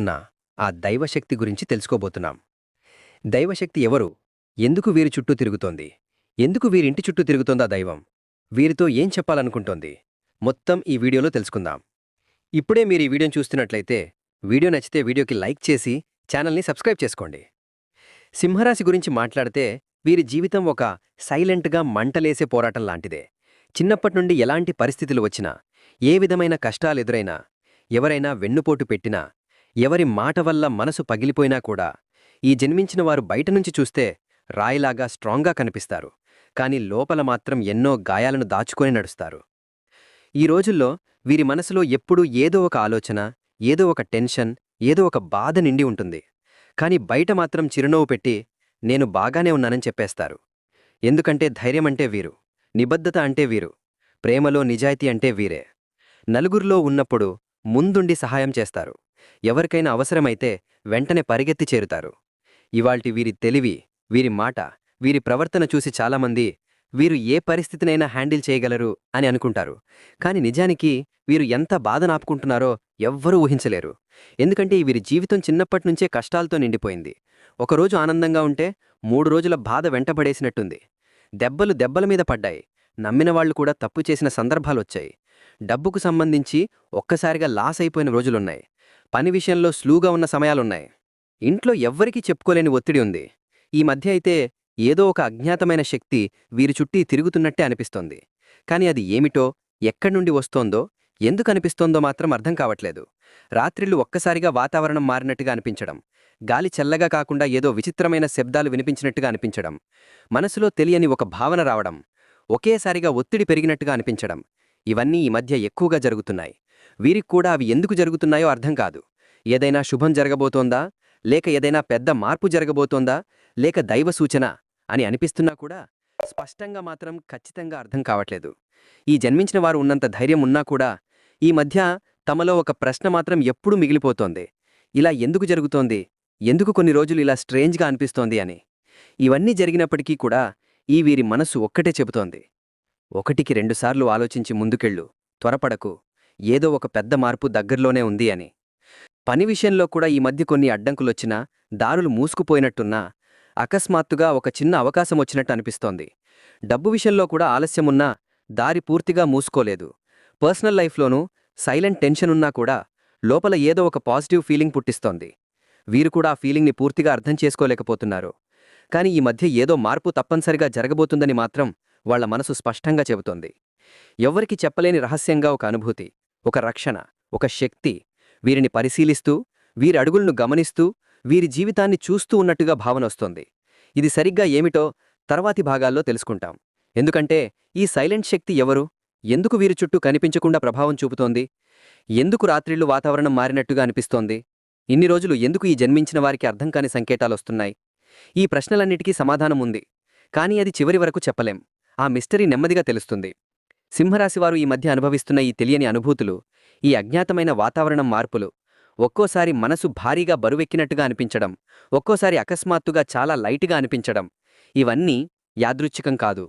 తిరుగుతున్న ఆ దైవశక్తి గురించి తెలుసుకోబోతున్నాం. దైవశక్తి ఎవరు? ఎందుకు వీరి చుట్టూ తిరుగుతోంది? ఎందుకు వీరింటి చుట్టూ తిరుగుతోందా దైవం? వీరితో ఏం చెప్పాలనుకుంటోంది? మొత్తం ఈ వీడియోలో తెలుసుకుందాం. ఇప్పుడే మీరు ఈ వీడియోని చూస్తున్నట్లయితే వీడియో నచ్చితే వీడియోకి లైక్ చేసి ఛానల్ని సబ్స్క్రైబ్ చేసుకోండి. సింహరాశి గురించి మాట్లాడితే వీరి జీవితం ఒక సైలెంట్గా మంటలేసే పోరాటం లాంటిదే. చిన్నప్పటి నుండి ఎలాంటి పరిస్థితులు వచ్చినా ఏ విధమైన కష్టాలెదురైనా ఎవరైనా వెన్నుపోటు పెట్టినా ఎవరి మాట వల్ల మనసు పగిలిపోయినా కూడా ఈ జన్మించిన వారు బయట నుంచి చూస్తే రాయిలాగా స్ట్రాంగ్గా కనిపిస్తారు. కాని లోపల మాత్రం ఎన్నో గాయాలను దాచుకొని నడుస్తారు. ఈ రోజుల్లో వీరి మనసులో ఎప్పుడూ ఏదో ఒక ఆలోచన ఏదో ఒక టెన్షన్ ఏదో ఒక బాధ నిండి ఉంటుంది. కాని బయట మాత్రం చిరునవ్వు పెట్టి నేను బాగానే ఉన్నానని చెప్పేస్తారు. ఎందుకంటే ధైర్యమంటే వీరు నిబద్ధత అంటే వీరు ప్రేమలో నిజాయితీ అంటే వీరే. నలుగురిలో ఉన్నప్పుడు ముందుండి సహాయం చేస్తారు. ఎవరికైనా అవసరమైతే వెంటనే పరిగెత్తి చేరుతారు. ఇవాల్టి వీరి తెలివి వీరి మాట వీరి ప్రవర్తన చూసి చాలామంది వీరు ఏ పరిస్థితినైనా హ్యాండిల్ చేయగలరు అని అనుకుంటారు. కాని నిజానికి వీరు ఎంత బాధ నాపుకుంటున్నారో ఎవ్వరూ ఊహించలేరు. ఎందుకంటే వీరి జీవితం చిన్నప్పటినుంచే కష్టాలతో నిండిపోయింది. ఒకరోజు ఆనందంగా ఉంటే మూడు రోజుల బాధ వెంటపడేసినట్టుంది. దెబ్బలు దెబ్బల మీద పడ్డాయి. నమ్మిన వాళ్ళు కూడా తప్పు చేసిన సందర్భాలొచ్చాయి. డబ్బుకు సంబంధించి ఒక్కసారిగా లాస్ అయిపోయిన రోజులున్నాయి. పని విషయంలో స్లూగా ఉన్న సమయాలున్నాయి. ఇంట్లో ఎవ్వరికీ చెప్పుకోలేని ఒత్తిడి ఉంది. ఈ మధ్య అయితే ఏదో ఒక అజ్ఞాతమైన శక్తి వీరి చుట్టి తిరుగుతున్నట్టే అనిపిస్తోంది. కాని అది ఏమిటో ఎక్కడ్నుండి వస్తోందో ఎందుకు అనిపిస్తోందో మాత్రం అర్థం కావట్లేదు. రాత్రిళ్ళు ఒక్కసారిగా వాతావరణం మారినట్టుగా అనిపించడం గాలి చల్లగా కాకుండా ఏదో విచిత్రమైన శబ్దాలు వినిపించినట్టుగా అనిపించడం మనసులో తెలియని ఒక భావన రావడం ఒకేసారిగా ఒత్తిడి పెరిగినట్టుగా అనిపించడం ఇవన్నీ ఈ మధ్య ఎక్కువగా జరుగుతున్నాయి. వీరికి కూడా అవి ఎందుకు జరుగుతున్నాయో అర్థం కాదు. ఏదైనా శుభం జరగబోతోందా? లేక ఏదైనా పెద్ద మార్పు జరగబోతోందా? లేక దైవ సూచన అని అనిపిస్తున్నా కూడా స్పష్టంగా మాత్రం ఖచ్చితంగా అర్థం కావట్లేదు. ఈ జన్మించిన వారు ఉన్నంత ధైర్యం ఉన్నా కూడా ఈ మధ్య తమలో ఒక ప్రశ్న మాత్రం ఎప్పుడూ మిగిలిపోతోంది. ఇలా ఎందుకు జరుగుతోంది? ఎందుకు కొన్ని రోజులు ఇలా స్ట్రేంజ్గా అనిపిస్తోంది అని. ఇవన్నీ జరిగినప్పటికీ కూడా ఈ వీరి మనసు ఒక్కటే చెబుతోంది. ఒకటికి రెండుసార్లు ఆలోచించి ముందుకెళ్ళు. త్వరపడకు. ఏదో ఒక పెద్ద మార్పు దగ్గర్లోనే ఉంది అని. పని విషయంలో కూడా ఈ మధ్య కొన్ని అడ్డంకులొచ్చినా దారులు మూసుకుపోయినట్టున్నా అకస్మాత్తుగా ఒక చిన్న అవకాశం వచ్చినట్టు అనిపిస్తోంది. డబ్బు విషయంలో కూడా ఆలస్యమున్నా దారి పూర్తిగా మూసుకోలేదు. పర్సనల్ లైఫ్లోనూ సైలెంట్ టెన్షన్ ఉన్నా కూడా లోపల ఏదో ఒక పాజిటివ్ ఫీలింగ్ పుట్టిస్తోంది. వీరు కూడా ఆ ఫీలింగ్ని పూర్తిగా అర్థం చేసుకోలేకపోతున్నారు. కాని ఈ మధ్య ఏదో మార్పు తప్పనిసరిగా జరగబోతుందని మాత్రం వాళ్ళ మనసు స్పష్టంగా చెబుతోంది. ఎవ్వరికి చెప్పలేని రహస్యంగా ఒక అనుభూతి. ఒక రక్షణ ఒక శక్తి. వీరిని పరిశీలిస్తూ వీరి అడుగులను గమనిస్తూ వీరి జీవితాన్ని చూస్తూ ఉన్నట్టుగా భావనొస్తోంది ఇది సరిగ్గా ఏమిటో తర్వాతి భాగాల్లో తెలుసుకుంటాం. ఎందుకంటే ఈ సైలెంట్ శక్తి ఎవరు? ఎందుకు వీరి చుట్టూ కనిపించకుండా ప్రభావం చూపుతోంది? ఎందుకు రాత్రిళ్ళు వాతావరణం మారినట్టుగా అనిపిస్తోంది? ఇన్ని రోజులు ఎందుకు ఈ జన్మించిన వారికి అర్థం కాని సంకేతాలొస్తున్నాయి ఈ ప్రశ్నలన్నిటికీ సమాధానం ఉంది. కాని అది చివరి వరకు చెప్పలేం. ఆ మిస్టరీ నెమ్మదిగా తెలుస్తుంది. సింహరాశివారు ఈ మధ్య అనుభవిస్తున్న ఈ తెలియని అనుభూతులు ఈ అజ్ఞాతమైన వాతావరణం మార్పులు ఒక్కోసారి మనసు భారీగా బరువెక్కినట్టుగా అనిపించడం ఒక్కోసారి అకస్మాత్తుగా చాలా లైటుగా అనిపించడం ఇవన్నీ యాదృచ్ఛికం కాదు.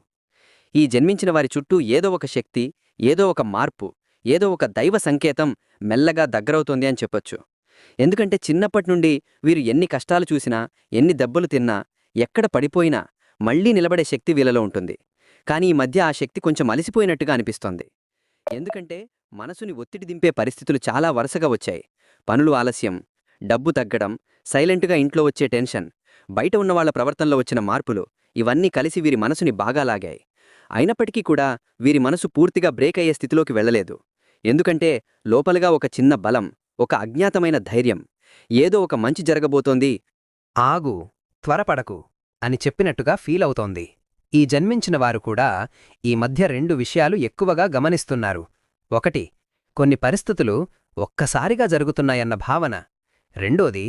ఈ జన్మించిన వారి చుట్టూ ఏదో ఒక శక్తి ఏదో ఒక మార్పు ఏదో ఒక దైవ సంకేతం మెల్లగా దగ్గరవుతోంది అని చెప్పొచ్చు. ఎందుకంటే చిన్నప్పటినుండి వీరు ఎన్ని కష్టాలు చూసినా ఎన్ని దెబ్బలు తిన్నా ఎక్కడ పడిపోయినా మళ్ళీ నిలబడే శక్తి వీళ్ళలో ఉంటుంది. కాని ఈ మధ్య ఆ శక్తి కొంచెం అలసిపోయినట్టుగా అనిపిస్తోంది. ఎందుకంటే మనసుని ఒత్తిడి దింపే పరిస్థితులు చాలా వరుసగా వచ్చాయి. పనులు ఆలస్యం డబ్బు తగ్గడం సైలెంటుగా ఇంట్లో వచ్చే టెన్షన్ బయట ఉన్నవాళ్ళ ప్రవర్తనలో వచ్చిన మార్పులు ఇవన్నీ కలిసి వీరి మనసుని బాగా లాగాయి. అయినప్పటికీ కూడా వీరి మనసు పూర్తిగా బ్రేక్ అయ్యే స్థితిలోకి వెళ్ళలేదు ఎందుకంటే లోపలగా ఒక చిన్న బలం ఒక అజ్ఞాతమైన ధైర్యం ఏదో ఒక మంచి జరగబోతోంది. ఆగు త్వరపడకు అని చెప్పినట్టుగా ఫీల్ అవుతోంది. ఈ జన్మించిన వారు కూడా ఈ మధ్య రెండు విషయాలు ఎక్కువగా గమనిస్తున్నారు. ఒకటి కొన్ని పరిస్థితులు ఒక్కసారిగా జరుగుతున్నాయన్న భావన. రెండోది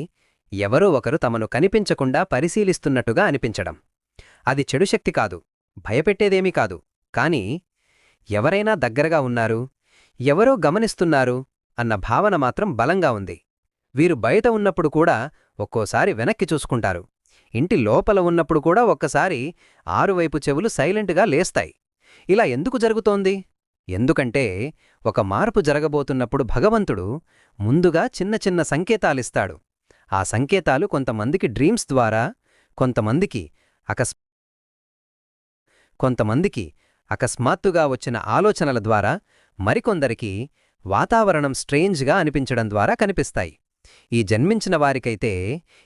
ఎవరో ఒకరు తమను కనిపించకుండా పరిశీలిస్తున్నట్టుగా అనిపించడం. అది చెడు శక్తి కాదు భయపెట్టేదేమీ కాదు. కాని ఎవరైనా దగ్గరగా ఉన్నారు ఎవరో గమనిస్తున్నారు అన్న భావన మాత్రం బలంగా ఉంది. వీరు బయట ఉన్నప్పుడు కూడా ఒక్కోసారి వెనక్కి చూసుకుంటారు. ఇంటి లోపల ఉన్నప్పుడు కూడా ఒక్కసారి ఆరువైపు చెవులు సైలెంట్గా లేస్తాయి. ఇలా ఎందుకు జరుగుతోంది? ఎందుకంటే ఒక మార్పు జరగబోతున్నప్పుడు భగవంతుడు ముందుగా చిన్న చిన్న సంకేతాలిస్తాడు. ఆ సంకేతాలు కొంతమందికి డ్రీమ్స్ ద్వారా కొంతమందికి అకస్ కొంతమందికి అకస్మాత్తుగా వచ్చిన ఆలోచనల ద్వారా మరికొందరికి వాతావరణం స్ట్రేంజ్గా అనిపించడం ద్వారా కనిపిస్తాయి. ఈ జన్మించిన వారికైతే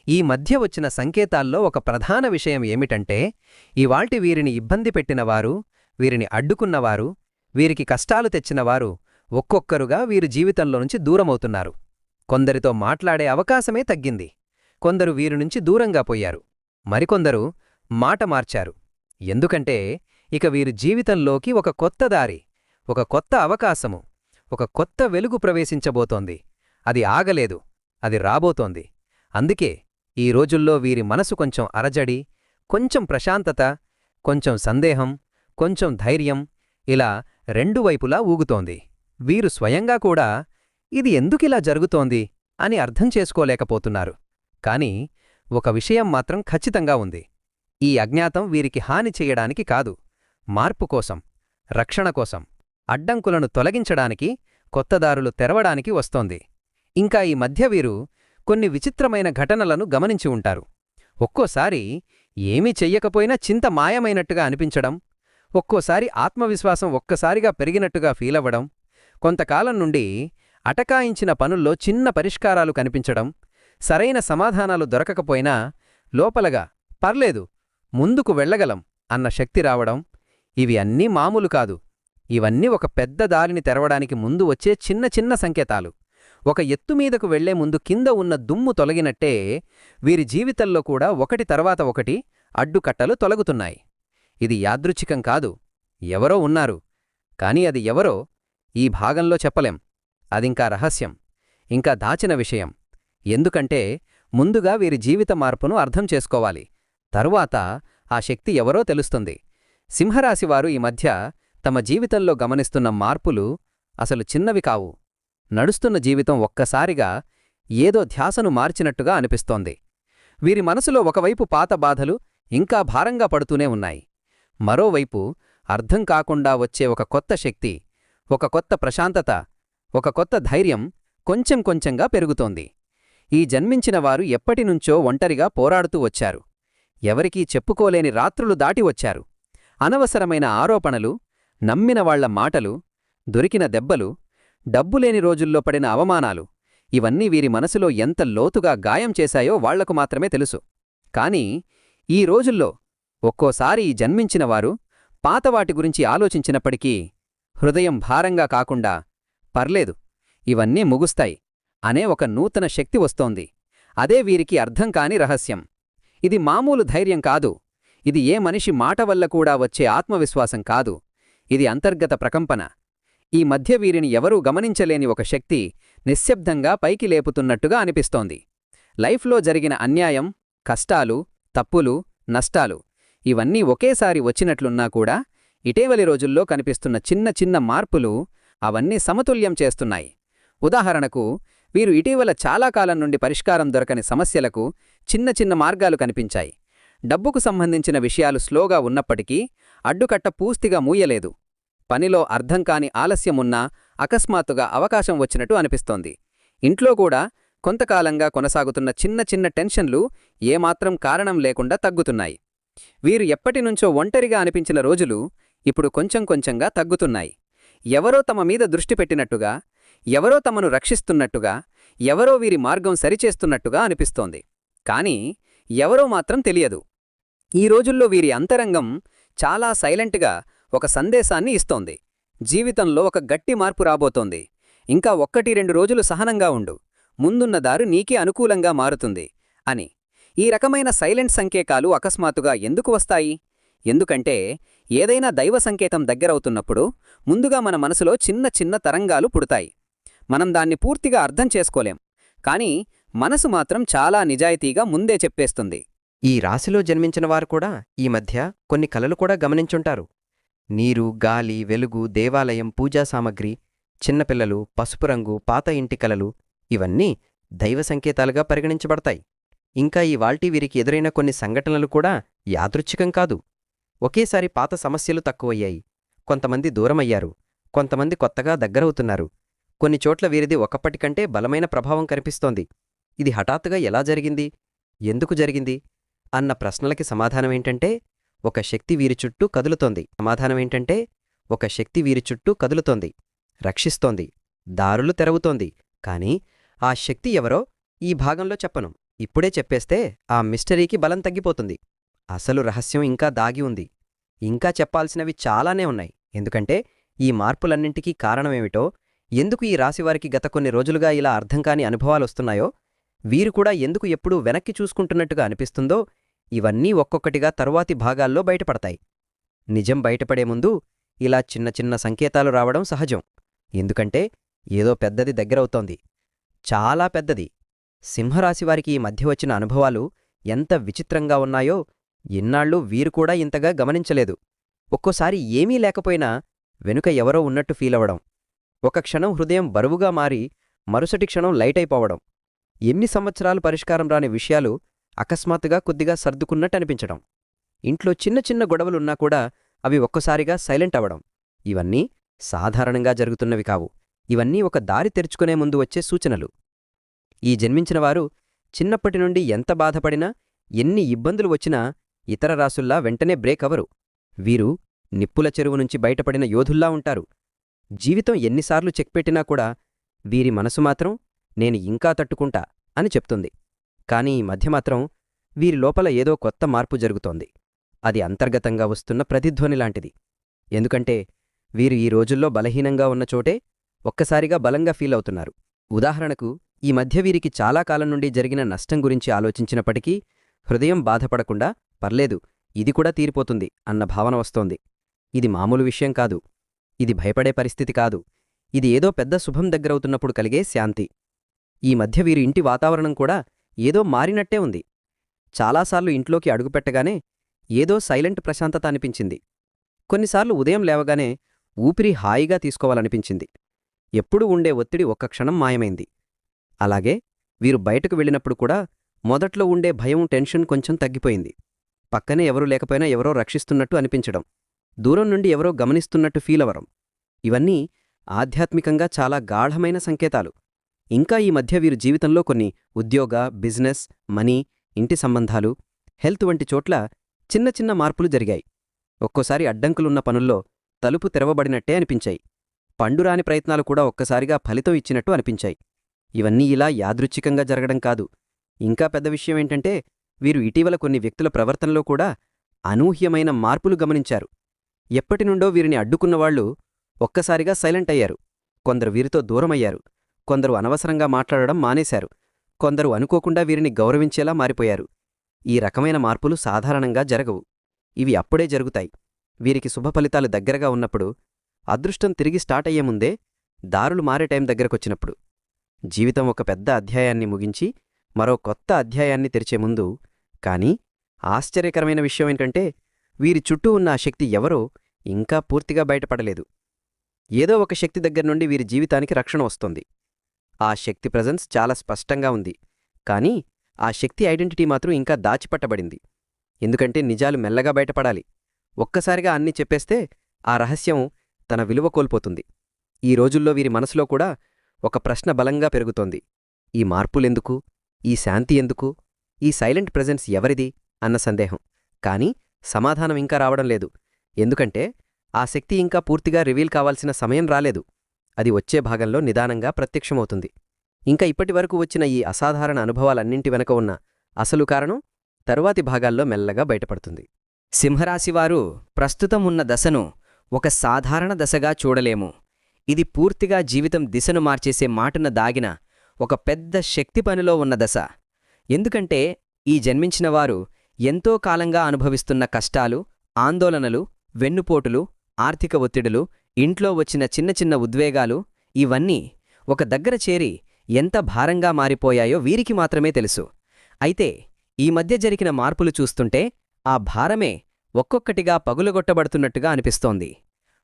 ఈ మధ్య వచ్చిన సంకేతాల్లో ఒక ప్రధాన విషయం ఏమిటంటే ఇవాల్టి వీరిని ఇబ్బంది పెట్టినవారు వీరిని అడ్డుకున్నవారు వీరికి కష్టాలు తెచ్చినవారు ఒక్కొక్కరుగా వీరి జీవితంలో నుంచి దూరమవుతున్నారు. కొందరితో మాట్లాడే అవకాశమే తగ్గింది. కొందరు వీరి నుంచి దూరంగా పోయారు. మరికొందరు మాట మార్చారు. ఎందుకంటే ఇక వీరి జీవితంలోకి ఒక కొత్త దారి ఒక కొత్త అవకాశము ఒక కొత్త వెలుగు ప్రవేశించబోతోంది. అది ఆగలేదు. అది రాబోతోంది. అందుకే ఈ రోజుల్లో వీరి మనసు కొంచెం అరజడి కొంచెం ప్రశాంతత కొంచెం సందేహం కొంచెం ధైర్యం ఇలా రెండు వైపులా ఊగుతోంది. వీరు స్వయంగా కూడా ఇది ఎందుకిలా జరుగుతోంది అని అర్థం చేసుకోలేకపోతున్నారు. కాని ఒక విషయం మాత్రం ఖచ్చితంగా ఉంది. ఈ అజ్ఞాతం వీరికి హాని చెయ్యడానికి కాదు మార్పు కోసం రక్షణ కోసం అడ్డంకులను తొలగించడానికి కొత్తదారులు తెరవడానికి వస్తోంది. ఇంకా ఈ మధ్య వీరు కొన్ని విచిత్రమైన ఘటనలను గమనించి ఉంటారు. ఒక్కోసారి ఏమీ చెయ్యకపోయినా చింత మాయమైనట్టుగా అనిపించడం ఒక్కోసారి ఆత్మవిశ్వాసం ఒక్కసారిగా పెరిగినట్టుగా ఫీలవ్వడం కొంతకాలం నుండి అటకాయించిన పనుల్లో చిన్న పరిష్కారాలు కనిపించడం సరైన సమాధానాలు దొరకకపోయినా లోపలగా పర్లేదు ముందుకు వెళ్ళగలం అన్న శక్తి రావడం ఇవి అన్నీ మామూలు కాదు. ఇవన్నీ ఒక పెద్ద దారిని తెరవడానికి ముందు వచ్చే చిన్న చిన్న సంకేతాలు. ఒక ఎత్తుమీదకు వెళ్ళే ముందు కింద ఉన్న దుమ్ము తొలగినట్టే వీరి జీవితంలో కూడా ఒకటి తర్వాత ఒకటి అడ్డుకట్టలు తొలగుతున్నాయి. ఇది యాదృచ్ఛికం కాదు. ఎవరో ఉన్నారు. కాని అది ఎవరో ఈ భాగంలో చెప్పలేం. అదింకా రహస్యం. ఇంకా దాచిన విషయం. ఎందుకంటే ముందుగా వీరి జీవిత మార్పును అర్థం చేసుకోవాలి. తరువాత ఆ శక్తి ఎవరో తెలుస్తుంది. సింహరాశివారు ఈ మధ్య తమ జీవితంలో గమనిస్తున్న మార్పులు అసలు చిన్నవి కావు. నడుస్తున్న జీవితం ఒక్కసారిగా ఏదో ధ్యాసను మార్చినట్టుగా అనిపిస్తోంది. వీరి మనసులో ఒకవైపు పాత బాధలు ఇంకా భారంగా పడుతూనే ఉన్నాయి. మరోవైపు అర్థం కాకుండా వచ్చే ఒక కొత్త శక్తి ఒక కొత్త ప్రశాంతత ఒక కొత్త ధైర్యం కొంచెం కొంచెంగా పెరుగుతోంది. ఈ జన్మించిన వారు ఎప్పటినుంచో ఒంటరిగా పోరాడుతూ వచ్చారు. ఎవరికీ చెప్పుకోలేని రాత్రులు దాటి వచ్చారు. అనవసరమైన ఆరోపణలు నమ్మిన వాళ్ళ మాటలు దొరికిన దెబ్బలు డబ్బులేని రోజుల్లో పడిన అవమానాలు ఇవన్నీ వీరి మనసులో ఎంత లోతుగా గాయం చేశాయో వాళ్ళకు మాత్రమే తెలుసు. కాని ఈ రోజుల్లో ఒక్కోసారి జన్మించినవారు పాతవాటి గురించి ఆలోచించినప్పటికీ హృదయం భారంగా కాకుండా పర్లేదు ఇవన్నీ ముగుస్తాయి అనే ఒక నూతన శక్తి వస్తోంది. అదే వీరికి అర్థం కాని రహస్యం. ఇది మామూలు ధైర్యం కాదు ఇది ఏ మనిషి మాట వల్ల కూడా వచ్చే ఆత్మవిశ్వాసం కాదు ఇది అంతర్గత ప్రకంపన. ఈ మధ్య వీరిని ఎవరూ గమనించలేని ఒక శక్తి నిశ్శబ్దంగా పైకి లేపుతున్నట్టుగా అనిపిస్తోంది. లైఫ్లో జరిగిన అన్యాయం కష్టాలు తప్పులు నష్టాలు ఇవన్నీ ఒకేసారి వచ్చినట్లున్నా కూడా ఇటీవలి రోజుల్లో కనిపిస్తున్న చిన్న చిన్న మార్పులు అవన్నీ సమతుల్యం చేస్తున్నాయి. ఉదాహరణకు వీరు ఇటీవల చాలా కాలం నుండి పరిష్కారం దొరకని సమస్యలకు చిన్న చిన్న మార్గాలు కనిపించాయి. డబ్బుకు సంబంధించిన విషయాలు స్లోగా ఉన్నప్పటికీ అడ్డుకట్ట పూర్తిగా మూయలేదు. పనిలో అర్థం కాని ఆలస్యమున్నా అకస్మాత్తుగా అవకాశం వచ్చినట్టు అనిపిస్తోంది. ఇంట్లో కూడా కొంతకాలంగా కొనసాగుతున్న చిన్న చిన్న టెన్షన్లు ఏమాత్రం కారణం లేకుండా తగ్గుతున్నాయి. వీరు ఎప్పటినుంచో ఒంటరిగా అనిపించిన రోజులు ఇప్పుడు కొంచెం కొంచెంగా తగ్గుతున్నాయి. ఎవరో తమ మీద దృష్టి పెట్టినట్టుగా ఎవరో తమను రక్షిస్తున్నట్టుగా ఎవరో వీరి మార్గం సరిచేస్తున్నట్టుగా అనిపిస్తోంది. కాని ఎవరో మాత్రం తెలియదు. ఈ రోజుల్లో వీరి అంతరంగం చాలా సైలెంట్గా ఒక సందేశాన్ని ఇస్తోంది. జీవితంలో ఒక గట్టి మార్పు రాబోతోంది. ఇంకా ఒక్కటి రెండు రోజులు సహనంగా ఉండు. ముందున్న దారు నీకే అనుకూలంగా మారుతుంది. అని. ఈ రకమైన సైలెంట్ సంకేతాలు అకస్మాత్తుగా ఎందుకు వస్తాయి? ఎందుకంటే ఏదైనా దైవ సంకేతం దగ్గరవుతున్నప్పుడు ముందుగా మన మనసులో చిన్న చిన్న తరంగాలు పుడతాయి. మనం దాన్ని పూర్తిగా అర్థం చేసుకోలేం. కాని మనసు మాత్రం చాలా నిజాయితీగా ముందే చెప్పేస్తుంది. ఈ రాశిలో జన్మించిన వారు కూడా ఈ మధ్య కొన్ని కలలు కూడా గమనించుంటారు. నీరు గాలి వెలుగు దేవాలయం పూజా సామగ్రి చిన్నపిల్లలు పసుపు రంగు పాత ఇంటి కలలు ఇవన్నీ దైవ సంకేతాలుగా పరిగణించబడతాయి. ఇంకా ఈ వాల్టీ వీరికి ఎదురైన కొన్ని సంఘటనలు కూడా యాదృచ్ఛికం కాదు. ఒకేసారి పాత సమస్యలు తక్కువయ్యాయి. కొంతమంది దూరమయ్యారు. కొంతమంది కొత్తగా దగ్గరవుతున్నారు. కొన్ని చోట్ల వీరిది ఒకప్పటికంటే బలమైన ప్రభావం కనిపిస్తోంది. ఇది హఠాత్తుగా ఎలా జరిగింది? ఎందుకు జరిగింది? అన్న ప్రశ్నలకి సమాధానమేంటంటే ఒక శక్తి వీరి చుట్టూ కదులుతోంది. సమాధానమేంటంటే ఒక శక్తి వీరి చుట్టూ కదులుతోంది. రక్షిస్తోంది. దారులు తెరవుతోంది. కాని ఆ శక్తి ఎవరో ఈ భాగంలో చెప్పను. ఇప్పుడే చెప్పేస్తే ఆ మిస్టరీకి బలం తగ్గిపోతుంది. అసలు రహస్యం ఇంకా దాగి ఉంది. ఇంకా చెప్పాల్సినవి చాలానే ఉన్నాయి. ఎందుకంటే ఈ మార్పులన్నింటికీ కారణమేమిటో ఎందుకు ఈ రాశివారికి గత కొన్ని రోజులుగా ఇలా అర్థం కాని అనుభవాలొస్తున్నాయో వీరు కూడా ఎందుకు ఎప్పుడూ వెనక్కి చూసుకుంటున్నట్టుగా అనిపిస్తుందో ఇవన్నీ ఒక్కొక్కటిగా తరువాతి భాగాల్లో బయటపడతాయి. నిజం బయటపడే ముందు ఇలా చిన్న చిన్న సంకేతాలు రావడం సహజం. ఎందుకంటే ఏదో పెద్దది దగ్గరవుతోంది. చాలా పెద్దది. సింహరాశివారికి ఈ మధ్య వచ్చిన అనుభవాలు ఎంత విచిత్రంగా ఉన్నాయో ఇన్నాళ్ళు వీరు కూడా ఇంతగా గమనించలేదు. ఒక్కోసారి ఏమీ లేకపోయినా వెనుక ఎవరో ఉన్నట్టు ఫీలవడం ఒక క్షణం హృదయం బరువుగా మారి మరుసటి క్షణం లైట్ అయిపోవడం ఎన్ని సంవత్సరాలు పరిష్కారం రాని విషయాలు అకస్మాత్తుగా కొద్దిగా సర్దుకున్నట్టు అనిపించడం ఇంట్లో చిన్న చిన్న గొడవలున్నా కూడా అవి ఒక్కసారిగా సైలెంట్ అవడం ఇవన్నీ సాధారణంగా జరుగుతున్నవి కావు. ఇవన్నీ ఒక దారి తెరుచుకునే ముందు వచ్చే సూచనలు. ఈ జన్మించినవారు చిన్నప్పటి నుండి ఎంత బాధపడినా ఎన్ని ఇబ్బందులు వచ్చినా ఇతర రాసుల్లా వెంటనే బ్రేక్ అవరు వీరు నిప్పుల చెరువు నుంచి బయటపడిన యోధుల్లా ఉంటారు. జీవితం ఎన్నిసార్లు చెక్పెట్టినా కూడా వీరి మనసు మాత్రం నేను ఇంకా తట్టుకుంటా అని చెప్తుంది. కాని ఈ మధ్య మాత్రం వీరి లోపల ఏదో కొత్త మార్పు జరుగుతోంది. అది అంతర్గతంగా వస్తున్న ప్రతిధ్వనిలాంటిది ఎందుకంటే వీరు ఈ రోజుల్లో బలహీనంగా ఉన్న చోటే ఒక్కసారిగా బలంగా ఫీలవుతున్నారు ఉదాహరణకు ఈ మధ్య వీరికి చాలా కాలం నుండి జరిగిన నష్టం గురించి ఆలోచించినప్పటికీ హృదయం బాధపడకుండా పర్లేదు ఇది కూడా తీరిపోతుంది అన్న భావన వస్తోంది. ఇది మామూలు విషయం కాదు. ఇది భయపడే పరిస్థితి కాదు. ఇది ఏదో పెద్ద శుభం దగ్గరవుతున్నప్పుడు కలిగే శాంతి. ఈ మధ్య వీరి ఇంటి వాతావరణం కూడా ఏదో మారినట్టే ఉంది. చాలాసార్లు ఇంట్లోకి అడుగుపెట్టగానే ఏదో సైలెంట్ ప్రశాంతత అనిపించింది. కొన్నిసార్లు ఉదయం లేవగానే ఊపిరి హాయిగా తీసుకోవాలనిపించింది. ఎప్పుడూ ఉండే ఒత్తిడి ఒక్క క్షణం మాయమైంది. అలాగే వీరు బయటకు వెళ్ళినప్పుడు కూడా మొదట్లో ఉండే భయం టెన్షన్ కొంచెం తగ్గిపోయింది. పక్కనే ఎవరూ లేకపోయినా ఎవరో రక్షిస్తున్నట్టు అనిపించడం దూరం నుండి ఎవరో గమనిస్తున్నట్టు ఫీలవరం ఇవన్నీ ఆధ్యాత్మికంగా చాలా గాఢమైన సంకేతాలు. ఇంకా ఈ మధ్య వీరు జీవితంలో కొన్ని ఉద్యోగ బిజినెస్ మనీ ఇంటి సంబంధాలు హెల్త్ వంటి చోట్ల చిన్న చిన్న మార్పులు జరిగాయి. ఒక్కోసారి అడ్డంకులున్న పనుల్లో తలుపు తెరవబడినట్టే అనిపించాయి. పండురాని ప్రయత్నాలు కూడా ఒక్కసారిగా ఫలితం ఇచ్చినట్టు అనిపించాయి. ఇవన్నీ ఇలా యాదృచ్ఛికంగా జరగడం కాదు. ఇంకా పెద్ద విషయమేంటంటే వీరు ఇటీవల కొన్ని వ్యక్తుల ప్రవర్తనలో కూడా అనూహ్యమైన మార్పులు గమనించారు. ఎప్పటినుండో వీరిని అడ్డుకున్నవాళ్ళు ఒక్కసారిగా సైలెంట్ అయ్యారు. కొందరు వీరితో దూరమయ్యారు. కొందరు అనవసరంగా మాట్లాడడం మానేశారు. కొందరు అనుకోకుండా వీరిని గౌరవించేలా మారిపోయారు. ఈ రకమైన మార్పులు సాధారణంగా జరగవు. ఇవి అప్పుడే జరుగుతాయి. వీరికి శుభ ఫలితాలు దగ్గరగా ఉన్నప్పుడు అదృష్టం తిరిగి స్టార్ట్ అయ్యే ముందే దారులు మారే టైం దగ్గరకొచ్చినప్పుడు. జీవితం ఒక పెద్ద అధ్యాయాన్ని ముగించి మరో కొత్త అధ్యాయాన్ని తెరిచే ముందు కాని ఆశ్చర్యకరమైన విషయం ఏంటంటే వీరి చుట్టూ ఉన్న ఆ శక్తి ఎవరో ఇంకా పూర్తిగా బయటపడలేదు. ఏదో ఒక శక్తి దగ్గర నుండి వీరి జీవితానికి రక్షణ వస్తోంది. ఆ శక్తి ప్రజెన్స్ చాలా స్పష్టంగా ఉంది. కానీ ఆ శక్తి ఐడెంటిటీ మాత్రం ఇంకా దాచిపట్టబడింది. ఎందుకంటే నిజాలు మెల్లగా బయటపడాలి. ఒక్కసారిగా అన్ని చెప్పేస్తే ఆ రహస్యం తన విలువ కోల్పోతుంది. ఈ రోజుల్లో వీరి మనసులో కూడా ఒక ప్రశ్న బలంగా పెరుగుతోంది. ఈ మార్పులెందుకు? ఈ శాంతి ఎందుకు? ఈ సైలెంట్ ప్రెజెన్స్ ఎవరిది? అన్న సందేహం. కాని సమాధానం ఇంకా రావడం లేదు. ఎందుకంటే ఆ శక్తి ఇంకా పూర్తిగా రివీల్ కావాల్సిన సమయం రాలేదు. అది వచ్చే భాగంలో నిదానంగా ప్రత్యక్షమవుతుంది. ఇంకా ఇప్పటివరకు వచ్చిన ఈ అసాధారణ అనుభవాలన్నింటి వెనక ఉన్న అసలు కారణం తరువాతి భాగాల్లో మెల్లగా బయటపడుతుంది. సింహరాశివారు ప్రస్తుతం ఉన్న దశను ఒక సాధారణ దశగా చూడలేము. ఇది పూర్తిగా జీవితం దిశను మార్చేసే మాటన దాగిన ఒక పెద్ద శక్తి పనిలో ఉన్న దశ. ఎందుకంటే ఈ జన్మించినవారు ఎంతో కాలంగా అనుభవిస్తున్న కష్టాలు ఆందోళనలు వెన్నుపోటులు ఆర్థిక ఒత్తిడులు ఇంట్లో వచ్చిన చిన్న చిన్న ఉద్వేగాలు ఇవన్నీ ఒక దగ్గర చేరి ఎంత భారంగా మారిపోయాయో వీరికి మాత్రమే తెలుసు. అయితే ఈ మధ్య జరిగిన మార్పులు చూస్తుంటే ఆ భారమే ఒక్కొక్కటిగా పగులగొట్టబడుతున్నట్టుగా అనిపిస్తోంది.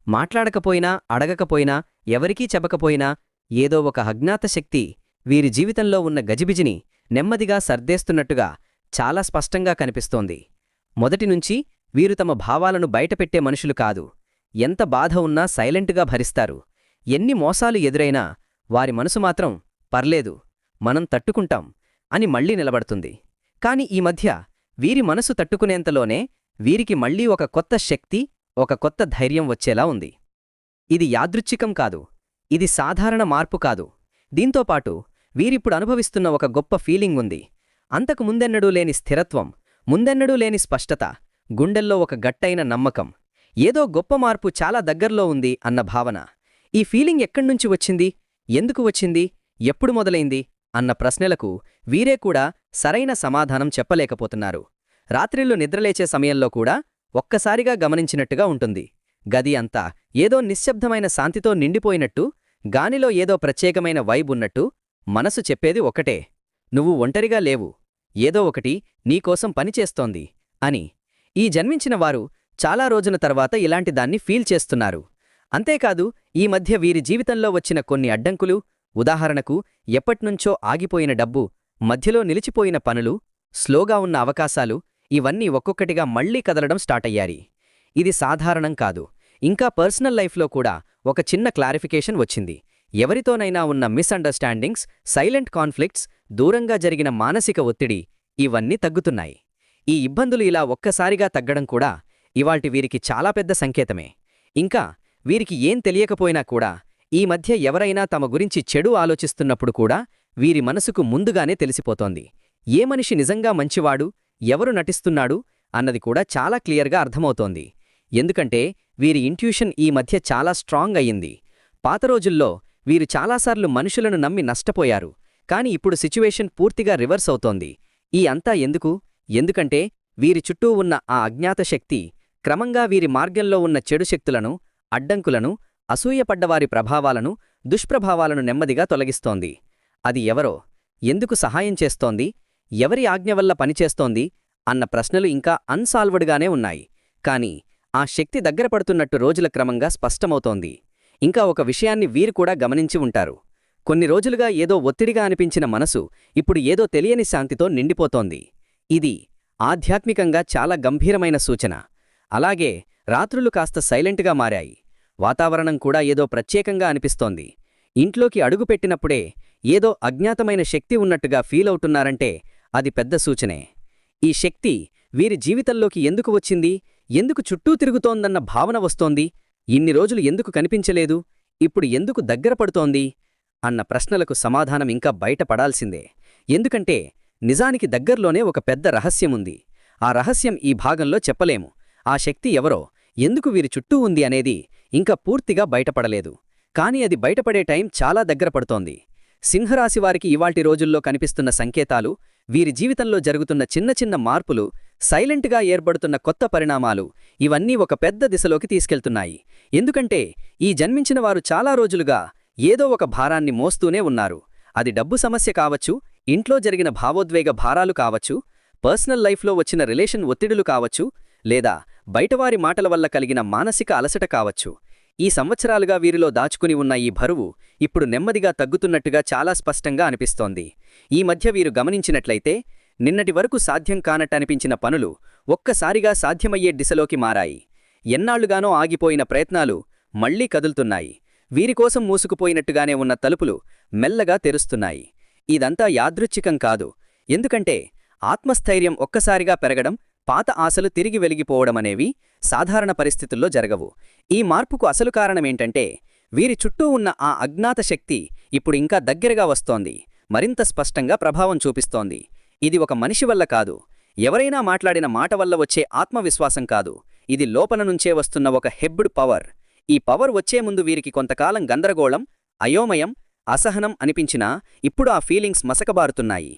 మాట్లాడకపోయినా అడగకపోయినా ఎవరికీ చెప్పకపోయినా ఏదో ఒక అజ్ఞాత శక్తి వీరి జీవితంలో ఉన్న గజిబిజిని నెమ్మదిగా సర్దేస్తున్నట్టుగా చాలా స్పష్టంగా కనిపిస్తోంది. మొదటినుంచి వీరు తమ భావాలను బయటపెట్టే మనుషులు కాదు. ఎంత బాధ ఉన్నా సైలెంటుగా భరిస్తారు. ఎన్ని మోసాలు ఎదురైనా వారి మనసు మాత్రం పర్లేదు మనం తట్టుకుంటాం అని మళ్ళీ నిలబడుతుంది. కాని ఈ మధ్య వీరి మనసు తట్టుకునేంతలోనే వీరికి మళ్ళీ ఒక కొత్త శక్తి ఒక కొత్త ధైర్యం వచ్చేలా ఉంది. ఇది యాదృచ్ఛికం కాదు ఇది సాధారణ మార్పు కాదు. దీంతోపాటు వీరిప్పుడు అనుభవిస్తున్న ఒక గొప్ప ఫీలింగ్ ఉంది. అంతకు ముందెన్నడూ లేని స్థిరత్వం ముందెన్నడూ లేని స్పష్టత గుండెల్లో ఒక గట్టైన నమ్మకం ఏదో గొప్ప మార్పు చాలా దగ్గర్లో ఉంది అన్న భావన. ఈ ఫీలింగ్ ఎక్కడ్నుంచి వచ్చింది? ఎందుకు వచ్చింది? ఎప్పుడు మొదలైంది? అన్న ప్రశ్నలకు వీరే కూడా సరైన సమాధానం చెప్పలేకపోతున్నారు. రాత్రిళ్ళు నిద్రలేచే సమయంలో కూడా ఒక్కసారిగా గమనించినట్టుగా ఉంటుంది. గది అంతా ఏదో నిశ్శబ్దమైన శాంతితో నిండిపోయినట్టు గానిలో ఏదో ప్రత్యేకమైన వైబ్ ఉన్నట్టు మనసు చెప్పేది ఒకటే నువ్వు ఒంటరిగా లేవు. ఏదో ఒకటి నీకోసం పనిచేస్తోంది అని. ఈ జన్మించిన వారు చాలా రోజుల తర్వాత ఇలాంటి దాన్ని ఫీల్ చేస్తున్నారు. అంతేకాదు ఈ మధ్య వీరి జీవితంలో వచ్చిన కొన్ని అడ్డంకులు ఉదాహరణకు ఎప్పట్నుంచో ఆగిపోయిన డబ్బు మధ్యలో నిలిచిపోయిన పనులు స్లోగా ఉన్న అవకాశాలు ఇవన్నీ ఒక్కొక్కటిగా మళ్ళీ కదలడం స్టార్టయ్యాయి. ఇది సాధారణం కాదు. ఇంకా పర్సనల్ లైఫ్లో కూడా ఒక చిన్న క్లారిఫికేషన్ వచ్చింది. ఎవరితోనైనా ఉన్న మిస్అండర్స్టాండింగ్స్ సైలెంట్ కాన్ఫ్లిక్ట్స్ దూరంగా జరిగిన మానసిక ఒత్తిడి ఇవన్నీ తగ్గుతున్నాయి. ఈ ఇబ్బందులు ఇలా ఒక్కసారిగా తగ్గడం కూడా ఇవాల్టి వీరికి చాలా పెద్ద సంకేతమే. ఇంకా వీరికి ఏం తెలియకపోయినా కూడా ఈ మధ్య ఎవరైనా తమ గురించి చెడు ఆలోచిస్తున్నప్పుడు కూడా వీరి మనసుకు ముందుగానే తెలిసిపోతోంది. ఏ మనిషి నిజంగా మంచివాడు ఎవరు నటిస్తున్నాడు అన్నది కూడా చాలా క్లియర్గా అర్థమవుతోంది. ఎందుకంటే వీరి ఇంట్యూషన్ ఈ మధ్య చాలా స్ట్రాంగ్ అయ్యింది. పాత రోజుల్లో వీరు చాలాసార్లు మనుషులను నమ్మి నష్టపోయారు. కాని ఇప్పుడు సిచ్యువేషన్ పూర్తిగా రివర్స్ అవుతోంది. ఈ అంతా ఎందుకు? ఎందుకంటే వీరి చుట్టూ ఉన్న ఆ అజ్ఞాత శక్తి క్రమంగా వీరి మార్గంలో ఉన్న చెడు శక్తులను అడ్డంకులను అసూయపడ్డవారి ప్రభావాలను దుష్ప్రభావాలను నెమ్మదిగా తొలగిస్తోంది. అది ఎవరో ఎందుకు సహాయం చేస్తోంది ఎవరి ఆజ్ఞ వల్ల పనిచేస్తోంది అన్న ప్రశ్నలు ఇంకా అన్సాల్వ్డ్గానే ఉన్నాయి. కాని ఆ శక్తి దగ్గర పడుతున్నట్టు రోజుల క్రమంగా స్పష్టమవుతోంది. ఇంకా ఒక విషయాన్ని వీరు కూడా గమనించి ఉంటారు. కొన్ని రోజులుగా ఏదో ఒత్తిడిగా అనిపించిన మనసు ఇప్పుడు ఏదో తెలియని శాంతితో నిండిపోతోంది. ఇది ఆధ్యాత్మికంగా చాలా గంభీరమైన సూచన. అలాగే రాత్రులు కాస్త సైలెంట్గా మారాయి. వాతావరణం కూడా ఏదో ప్రత్యేకంగా అనిపిస్తోంది. ఇంట్లోకి అడుగుపెట్టినప్పుడే ఏదో అజ్ఞాతమైన శక్తి ఉన్నట్టుగా ఫీలవుతున్నారంటే అది పెద్ద సూచనే. ఈ శక్తి వీరి జీవితంలోకి ఎందుకు వచ్చింది? ఎందుకు చుట్టూ తిరుగుతోందన్న భావన వస్తోంది? ఇన్ని రోజులు ఎందుకు కనిపించలేదు? ఇప్పుడు ఎందుకు దగ్గర పడుతోంది? అన్న ప్రశ్నలకు సమాధానం ఇంకా బయటపడాల్సిందే ఎందుకంటే నిజానికి దగ్గర్లోనే ఒక పెద్ద రహస్యముంది. ఆ రహస్యం ఈ భాగంలో చెప్పలేము. ఆ శక్తి ఎవరో ఎందుకు వీరి చుట్టూ ఉంది అనేది ఇంకా పూర్తిగా బయటపడలేదు. కాని అది బయటపడే టైం చాలా దగ్గర పడుతోంది. సింహరాశివారికి ఇవాల్టి రోజుల్లో కనిపిస్తున్న సంకేతాలు వీరి జీవితంలో జరుగుతున్న చిన్న చిన్న మార్పులు సైలెంట్గా ఏర్పడుతున్న కొత్త పరిణామాలు ఇవన్నీ ఒక పెద్ద దిశలోకి తీసుకెళ్తున్నాయి. ఎందుకంటే ఈ జన్మించిన వారు చాలా రోజులుగా ఏదో ఒక భారాన్ని మోస్తూనే ఉన్నారు. అది డబ్బు సమస్య కావచ్చు ఇంట్లో జరిగిన భావోద్వేగ భారాలు కావచ్చు పర్సనల్ లైఫ్లో వచ్చిన రిలేషన్ ఒత్తిడులు కావచ్చు లేదా బయటవారి మాటల వల్ల కలిగిన మానసిక అలసట కావచ్చు. ఈ సంవత్సరాలుగా వీరిలో దాచుకుని ఉన్న ఈ బరువు ఇప్పుడు నెమ్మదిగా తగ్గుతున్నట్టుగా చాలా స్పష్టంగా అనిపిస్తోంది. ఈ మధ్య వీరు గమనించినట్లయితే నిన్నటి వరకు సాధ్యం కానట్టనిపించిన పనులు ఒక్కసారిగా సాధ్యమయ్యే దిశలోకి మారాయి. ఎన్నాళ్ళుగానో ఆగిపోయిన ప్రయత్నాలు మళ్ళీ కదులుతున్నాయి. వీరికోసం మూసుకుపోయినట్టుగానే ఉన్న తలుపులు మెల్లగా తెరుస్తున్నాయి. ఇదంతా యాదృచ్ఛికం కాదు. ఎందుకంటే ఆత్మస్థైర్యం ఒక్కసారిగా పెరగడం పాత ఆశలు తిరిగి వెలిగిపోవడమనేవి సాధారణ పరిస్థితుల్లో జరగవు. ఈ మార్పుకు అసలు కారణమేంటంటే వీరి చుట్టూ ఉన్న ఆ అజ్ఞాత శక్తి ఇప్పుడు ఇంకా దగ్గరగా వస్తోంది. మరింత స్పష్టంగా ప్రభావం చూపిస్తోంది. ఇది ఒక మనిషి వల్ల కాదు. ఎవరైనా మాట్లాడిన మాట వల్ల వచ్చే ఆత్మవిశ్వాసం కాదు. ఇది లోపల నుంచే వస్తున్న ఒక హెబ్బుడ్ పవర్. ఈ పవర్ వచ్చే ముందు వీరికి కొంతకాలం గందరగోళం అయోమయం అసహనం అనిపించినా ఇప్పుడు ఆ ఫీలింగ్స్ మసకబారుతున్నాయి.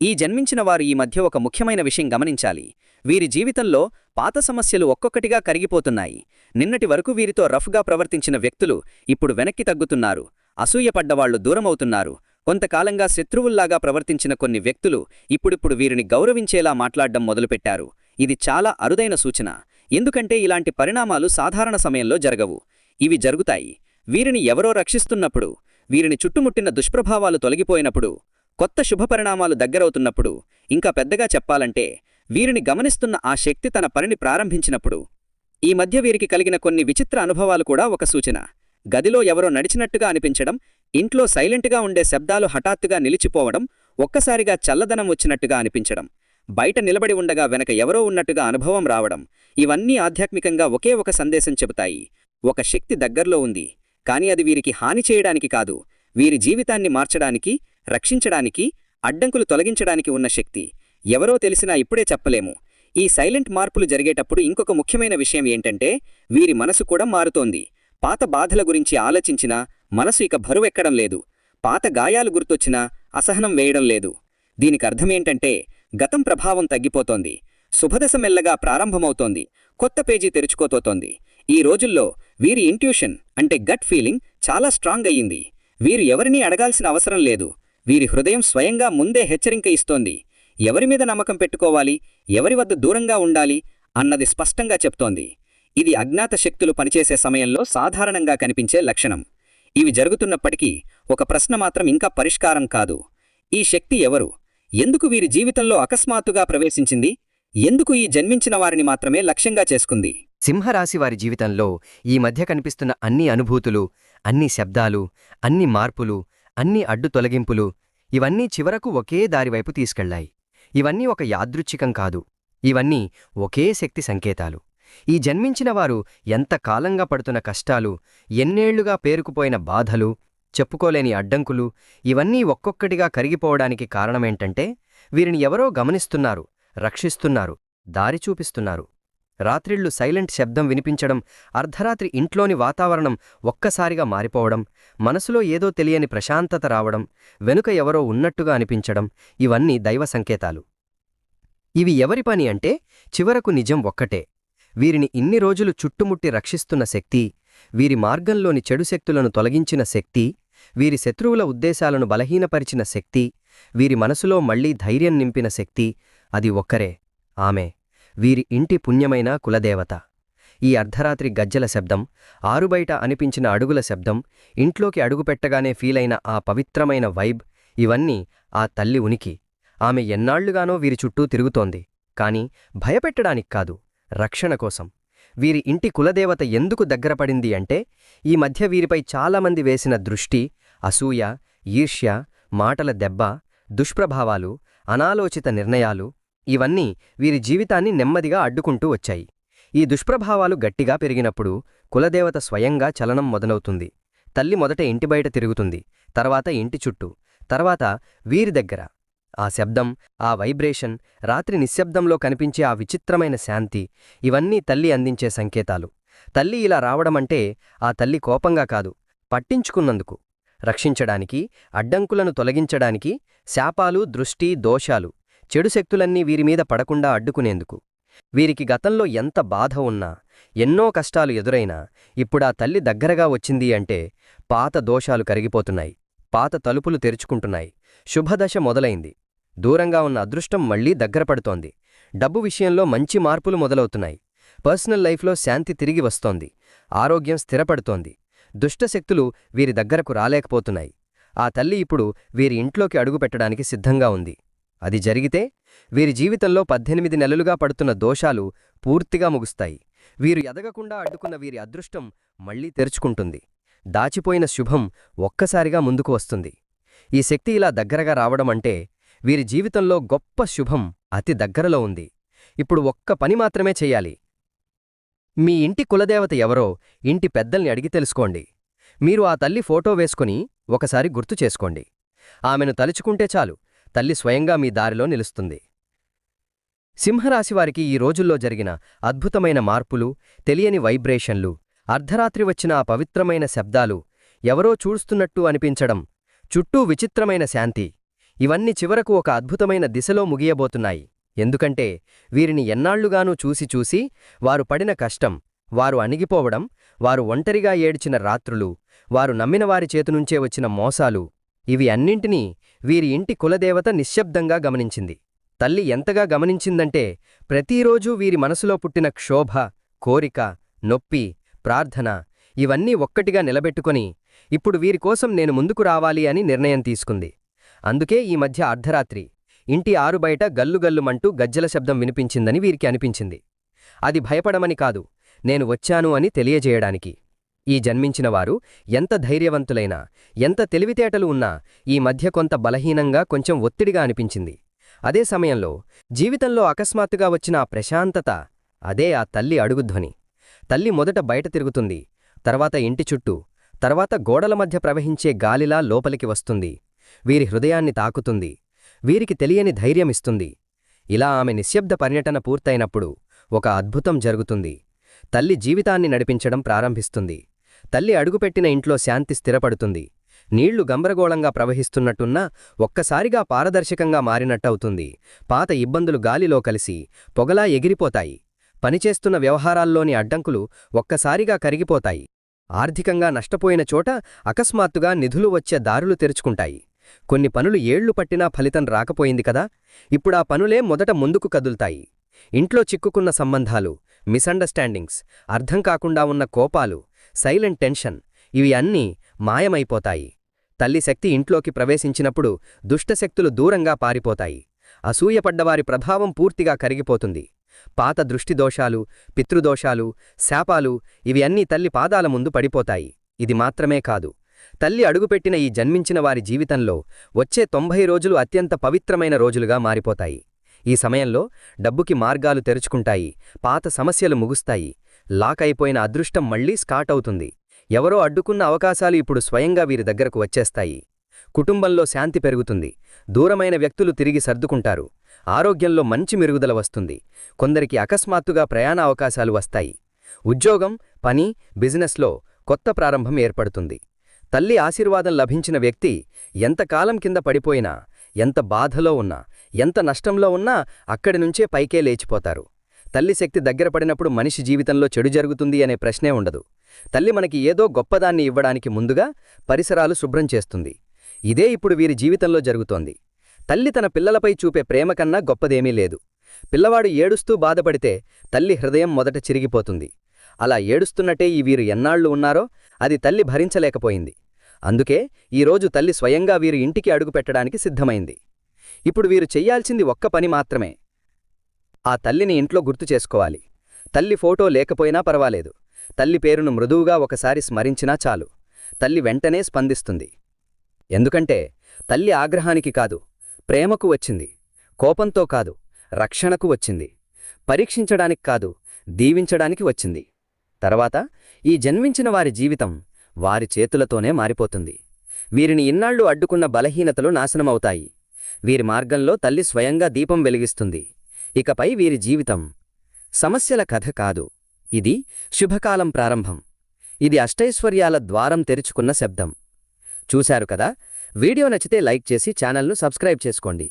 ఈ జన్మించిన వారు ఈ మధ్య ఒక ముఖ్యమైన విషయం గమనించాలి. వీరి జీవితంలో పాత సమస్యలు ఒక్కొక్కటిగా కరిగిపోతున్నాయి. నిన్నటి వరకు వీరితో రఫ్గా ప్రవర్తించిన వ్యక్తులు ఇప్పుడు వెనక్కి తగ్గుతున్నారు. అసూయపడ్డవాళ్ళు దూరమవుతున్నారు. కొంతకాలంగా శత్రువుల్లాగా ప్రవర్తించిన కొన్ని వ్యక్తులు ఇప్పుడిప్పుడు వీరిని గౌరవించేలా మాట్లాడ్డం మొదలుపెట్టారు. ఇది చాలా అరుదైన సూచన. ఎందుకంటే ఇలాంటి పరిణామాలు సాధారణ సమయంలో జరగవు. ఇవి జరుగుతాయి. వీరిని ఎవరో రక్షిస్తున్నప్పుడు వీరిని చుట్టుముట్టిన దుష్ప్రభావాలు తొలగిపోయినప్పుడు కొత్త శుభపరిణామాలు దగ్గరవుతున్నప్పుడు ఇంకా పెద్దగా చెప్పాలంటే వీరిని గమనిస్తున్న ఆ శక్తి తన పనిని ప్రారంభించినప్పుడు. ఈ మధ్య వీరికి కలిగిన కొన్ని విచిత్ర అనుభవాలు కూడా ఒక సూచన. గదిలో ఎవరో నడిచినట్టుగా అనిపించడం ఇంట్లో సైలెంట్గా ఉండే శబ్దాలు హఠాత్తుగా నిలిచిపోవడం ఒక్కసారిగా చల్లదనం వచ్చినట్టుగా అనిపించడం. బయట నిలబడి ఉండగా వెనక ఎవరో ఉన్నట్టుగా అనుభవం రావడం ఇవన్నీ ఆధ్యాత్మికంగా ఒకే ఒక సందేశం చెబుతాయి. ఒక శక్తి దగ్గర్లో ఉంది కాని అది వీరికి హాని చేయడానికి కాదు వీరి జీవితాన్ని మార్చడానికి రక్షించడానికి అడ్డంకులు తొలగించడానికి ఉన్న శక్తి ఎవరో తెలిసినా ఇప్పుడే చెప్పలేము. ఈ సైలెంట్ మార్పులు జరిగేటప్పుడు ఇంకొక ముఖ్యమైన విషయం ఏంటంటే వీరి మనసు కూడా మారుతోంది. పాత బాధల గురించి ఆలోచించినా మనసు ఇక బరువెక్కడం లేదు. పాత గాయాలు గుర్తొచ్చినా అసహనం వేయడం లేదు. దీనికి అర్థమేంటంటే గతం ప్రభావం తగ్గిపోతోంది. శుభదశ మెల్లగా ప్రారంభమవుతోంది. కొత్త పేజీ తెరుచుకోతోతోంది. ఈ రోజుల్లో వీరి ఇంట్యూషన్ అంటే గట్ ఫీలింగ్ చాలా స్ట్రాంగ్ అయ్యింది. వీరు ఎవరినీ అడగాల్సిన అవసరం లేదు. వీరి హృదయం స్వయంగా ముందే హెచ్చరిక ఇస్తోంది. ఎవరి మీద నమ్మకం పెట్టుకోవాలి? ఎవరి వద్ద దూరంగా ఉండాలి? అన్నది స్పష్టంగా చెప్తోంది. ఇది అజ్ఞాత శక్తులు పనిచేసే సమయంలో సాధారణంగా కనిపించే లక్షణం. ఇవి జరుగుతున్నప్పటికీ ఒక ప్రశ్న మాత్రం ఇంకా పరిష్కారం కాదు. ఈ శక్తి ఎవరు? ఎందుకు వీరి జీవితంలో అకస్మాత్తుగా ప్రవేశించింది? ఎందుకు ఈ జన్మించిన వారిని మాత్రమే లక్ష్యంగా చేసుకుంది? సింహరాశి వారి జీవితంలో ఈ మధ్య కనిపిస్తున్న అన్ని అనుభూతులు అన్ని శబ్దాలు అన్ని మార్పులు అన్ని అడ్డు తొలగింపులు ఇవన్నీ చివరకు ఒకే దారివైపు తీసుకెళ్ళాయి ఇవన్నీ ఒక యాదృచ్ఛికం కాదు. ఇవన్నీ ఒకే శక్తి సంకేతాలు. ఈ జన్మించినవారు ఎంతకాలంగా ఎంత కాలంగా పడుతున్న కష్టాలు ఎన్నేళ్ళుగా పేరుకుపోయిన బాధలు చెప్పుకోలేని అడ్డంకులు ఇవన్నీ ఒక్కొక్కటిగా కరిగిపోవడానికి కారణమేంటంటే వీరిని ఎవరో గమనిస్తున్నారు రక్షిస్తున్నారు దారి చూపిస్తున్నారు. రాత్రిళ్ళు సైలెంట్ శబ్దం వినిపించడం అర్ధరాత్రి ఇంట్లోని వాతావరణం ఒక్కసారిగా మారిపోవడం మనసులో ఏదో తెలియని ప్రశాంతత రావడం వెనుక ఎవరో ఉన్నట్టుగా అనిపించడం ఇవన్నీ దైవ సంకేతాలు. ఇవి ఎవరి పని అంటే చివరకు నిజం ఒక్కటే. వీరిని ఇన్ని రోజులు చుట్టుముట్టి రక్షిస్తున్న శక్తి వీరి మార్గంలోని చెడు శక్తులను తొలగించిన శక్తి వీరి శత్రువుల ఉద్దేశాలను బలహీనపరిచిన శక్తి వీరి మనసులో మళ్ళీ ధైర్యం నింపిన శక్తి అది ఒక్కరే. ఆమె వీరి ఇంటి పుణ్యమైన కులదేవత. ఈ అర్ధరాత్రి గజ్జల శబ్దం ఆరుబయట అనిపించిన అడుగుల శబ్దం ఇంట్లోకి అడుగుపెట్టగానే ఫీలైన ఆ పవిత్రమైన వైబ్ ఇవన్నీ ఆ తల్లి ఉనికి. ఆమె ఎన్నాళ్ళుగానో వీరి చుట్టూ తిరుగుతోంది. కాని భయపెట్టడానికి కాదు రక్షణ కోసం. వీరి ఇంటి కులదేవత ఎందుకు దగ్గరపడింది అంటే ఈ మధ్య వీరిపై చాలామంది వేసిన దృష్టి అసూయ ఈర్ష్య మాటల దెబ్బ దుష్ప్రభావాలు అనాలోచిత నిర్ణయాలు ఇవన్నీ వీరి జీవితాన్ని నెమ్మదిగా అడ్డుకుంటూ వచ్చాయి. ఈ దుష్ప్రభావాలు గట్టిగా పెరిగినప్పుడు కులదేవత స్వయంగా చలనం మొదలవుతుంది. తల్లి మొదట ఇంటి బయట తిరుగుతుంది తర్వాత ఇంటి చుట్టూ తర్వాత వీరి దగ్గర. ఆ శబ్దం ఆ వైబ్రేషన్ రాత్రి నిశ్శబ్దంలో కనిపించే ఆ విచిత్రమైన శాంతి ఇవన్నీ తల్లి అందించే సంకేతాలు. తల్లి ఇలా రావడమంటే ఆ తల్లి కోపంగా కాదు పట్టించుకున్నందుకు. రక్షించడానికి అడ్డంకులను తొలగించడానికి శాపాలు దృష్టి దోషాలు చెడు శక్తులన్నీ వీరిమీద పడకుండా అడ్డుకునేందుకు. వీరికి గతంలో ఎంత బాధ ఉన్నా ఎన్నో కష్టాలు ఎదురైనా ఇప్పుడా తల్లి దగ్గరగా వచ్చింది అంటే పాత దోషాలు కరిగిపోతున్నాయి పాత తలుపులు తెరుచుకుంటున్నాయి. శుభదశ మొదలైంది. దూరంగా ఉన్న అదృష్టం మళ్ళీ దగ్గరపడుతోంది డబ్బు విషయంలో మంచి మార్పులు మొదలవుతున్నాయి. పర్సనల్ లైఫ్లో శాంతి తిరిగి వస్తోంది. ఆరోగ్యం స్థిరపడుతోంది. దుష్టశక్తులు వీరి దగ్గరకు రాలేకపోతున్నాయి. ఆ తల్లి ఇప్పుడు వీరి ఇంట్లోకి అడుగుపెట్టడానికి సిద్ధంగా ఉంది. అది జరిగితే వీరి జీవితంలో పద్దెనిమిది నెలలుగా పడుతున్న దోషాలు పూర్తిగా ముగుస్తాయి. వీరు ఎదగకుండా అడ్డుకున్న వీరి అదృష్టం మళ్ళీ తెరుచుకుంటుంది. దాచిపోయిన శుభం ఒక్కసారిగా ముందుకు వస్తుంది. ఈ శక్తి ఇలా దగ్గరగా రావడమంటే వీరి జీవితంలో గొప్ప శుభం అతి దగ్గరలో ఉంది. ఇప్పుడు ఒక్క పని మాత్రమే చెయ్యాలి మీ ఇంటి కులదేవత ఎవరో ఇంటి పెద్దల్ని అడిగి తెలుసుకోండి. మీరు ఆ తల్లి ఫోటో వేసుకుని ఒకసారి గుర్తు చేసుకోండి. ఆమెను తలుచుకుంటే చాలు. తల్లి స్వయంగా మీ దారిలో నిలుస్తుంది. సింహరాశివారికి ఈ రోజుల్లో జరిగిన అద్భుతమైన మార్పులు తెలియని వైబ్రేషన్లు అర్ధరాత్రి వచ్చిన ఆ పవిత్రమైన శబ్దాలు ఎవరో చూస్తున్నట్టు అనిపించడం చుట్టూ విచిత్రమైన శాంతి ఇవన్నీ చివరకు ఒక అద్భుతమైన దిశలో ముగియబోతున్నాయి. ఎందుకంటే వీరిని ఎన్నాళ్ళుగానూ చూసి చూసి వారు పడిన కష్టం వారు అణిగిపోవడం వారు ఒంటరిగా ఏడ్చిన రాత్రులు వారు నమ్మిన వారి చేతునుంచే వచ్చిన మోసాలు ఇవి అన్నింటినీ వీరి ఇంటి కులదేవత నిశ్శబ్దంగా గమనించింది. తల్లి ఎంతగా గమనించిందంటే ప్రతిరోజూ వీరి మనసులో పుట్టిన క్షోభ కోరిక నొప్పి ప్రార్థన ఇవన్నీ ఒక్కటిగా నిలబెట్టుకొని ఇప్పుడు వీరికోసం నేను ముందుకు రావాలి అని నిర్ణయం తీసుకుంది. అందుకే ఈ మధ్య అర్ధరాత్రి ఇంటి ఆరుబయట గల్లుగల్లుమంటూ గజ్జల శబ్దం వినిపించిందని వీరికి అనిపించింది. అది భయపడమని కాదు నేను వచ్చాను అని తెలియజేయడానికి. ఈ జన్మించినవారు ఎంత ధైర్యవంతులైనా ఎంత తెలివితేటలు ఉన్నా ఈ మధ్య కొంత బలహీనంగా కొంచెం ఒత్తిడిగా అనిపించింది. అదే సమయంలో జీవితంలో అకస్మాత్తుగా వచ్చిన ఆ ప్రశాంతత అదే ఆ తల్లి అడుగుధ్వని తల్లి మొదట బయట తిరుగుతుంది తర్వాత ఇంటి చుట్టూ తర్వాత గోడల మధ్య ప్రవహించే గాలిలా లోపలికి వస్తుంది. వీరి హృదయాన్ని తాకుతుంది వీరికి తెలియని ధైర్యమిస్తుంది ఇలా ఆమె నిశ్శబ్ద పర్యటన పూర్తయినప్పుడు ఒక అద్భుతం జరుగుతుంది. తల్లి జీవితాన్ని నడిపించడం ప్రారంభిస్తుంది. తల్లి అడుగుపెట్టిన ఇంట్లో శాంతి స్థిరపడుతుంది. నీళ్ళు గంభరగోళంగా ప్రవహిస్తున్నట్టున్నా ఒక్కసారిగా పారదర్శకంగా మారినట్టవుతుంది. పాత ఇబ్బందులు గాలిలో కలిసి పొగలా ఎగిరిపోతాయి. పనిచేస్తున్న వ్యవహారాల్లోని అడ్డంకులు ఒక్కసారిగా కరిగిపోతాయి. ఆర్థికంగా నష్టపోయిన చోట అకస్మాత్తుగా నిధులు వచ్చే దారులు తెరుచుకుంటాయి. కొన్ని పనులు ఏళ్ళు పట్టినా ఫలితం రాకపోయింది కదా? ఇప్పుడా పనులే మొదట ముందుకు కదులుతాయి. ఇంట్లో చిక్కుకున్న సంబంధాలు మిస్అండర్స్టాండింగ్స్ అర్థం కాకుండా ఉన్న కోపాలు సైలెంట్ టెన్షన్. ఇవి అన్నీ మాయమైపోతాయి. తల్లి శక్తి ఇంట్లోకి ప్రవేశించినప్పుడు దుష్టశక్తులు దూరంగా పారిపోతాయి. అసూయపడ్డవారి ప్రభావం పూర్తిగా కరిగిపోతుంది. పాత దృష్టిదోషాలు పితృదోషాలు శాపాలు ఇవి అన్నీ తల్లి పాదాల ముందు పడిపోతాయి. ఇది మాత్రమే కాదు. తల్లి అడుగుపెట్టిన ఈ జన్మించిన వారి జీవితంలో వచ్చే తొంభై రోజులు అత్యంత పవిత్రమైన రోజులుగా మారిపోతాయి. ఈ సమయంలో డబ్బుకి మార్గాలు తెరుచుకుంటాయి. పాత సమస్యలు ముగుస్తాయి. లాక్ అయిపోయిన అదృష్టం మళ్ళీ స్కాట్ అవుతుంది. ఎవరో అడ్డుకున్న అవకాశాలు ఇప్పుడు స్వయంగా వీరి దగ్గరకు వచ్చేస్తాయి. కుటుంబంలో శాంతి పెరుగుతుంది. దూరమైన వ్యక్తులు తిరిగి సర్దుకుంటారు. ఆరోగ్యంలో మంచి మెరుగుదల వస్తుంది. కొందరికి అకస్మాత్తుగా ప్రయాణ అవకాశాలు వస్తాయి. ఉద్యోగం పని బిజినెస్లో కొత్త ప్రారంభం ఏర్పడుతుంది. తల్లి ఆశీర్వాదం లభించిన వ్యక్తి ఎంతకాలం కింద పడిపోయినా ఎంత బాధలో ఉన్నా ఎంత నష్టంలో ఉన్నా అక్కడి నుంచే పైకే లేచిపోతారు. తల్లి శక్తి దగ్గర పడినప్పుడు మనిషి జీవితంలో చెడు జరుగుతుంది అనే ప్రశ్నే ఉండదు. తల్లి మనకి ఏదో గొప్పదాన్ని ఇవ్వడానికి ముందుగా పరిసరాలు శుభ్రం చేస్తుంది. ఇదే ఇప్పుడు వీరి జీవితంలో జరుగుతోంది. తల్లి తన పిల్లలపై చూపే ప్రేమ కన్నా గొప్పదేమీ లేదు. పిల్లవాడు ఏడుస్తూ బాధపడితే తల్లి హృదయం మొదట చిరిగిపోతుంది. అలా ఏడుస్తున్నట్టే ఈ వీరు ఎన్నాళ్ళు ఉన్నారో అది తల్లి భరించలేకపోయింది. అందుకే ఈరోజు తల్లి స్వయంగా వీరు ఇంటికి అడుగుపెట్టడానికి సిద్ధమైంది. ఇప్పుడు వీరు చెయ్యాల్సింది ఒక్క పని మాత్రమే. ఆ తల్లిని ఇంట్లో గుర్తు చేసుకోవాలి. తల్లి ఫోటో లేకపోయినా పర్వాలేదు. తల్లి పేరును మృదువుగా ఒకసారి స్మరించినా చాలు. తల్లి వెంటనే స్పందిస్తుంది. ఎందుకంటే తల్లి ఆగ్రహానికి కాదు ప్రేమకు వచ్చింది కోపంతో కాదు రక్షణకు వచ్చింది పరీక్షించడానికి కాదు దీవించడానికి వచ్చింది. తర్వాత ఈ జన్మించిన వారి జీవితం వారి చేతులతోనే మారిపోతుంది. వీరిని ఇన్నాళ్ళు అడ్డుకున్న బలహీనతలు నాశనమవుతాయి. వీరి మార్గంలో తల్లి స్వయంగా దీపం వెలిగిస్తుంది. ఇకపై వీరి జీవితం సమస్యల కథ కాదు. ఇది శుభకాలం ప్రారంభం. ఇది అష్టైశ్వర్యాల ద్వారం తెరుచుకున్న శబ్దం. చూశారు కదా? వీడియో నచ్చితే లైక్ చేసి ఛానల్ను సబ్స్క్రైబ్ చేసుకోండి.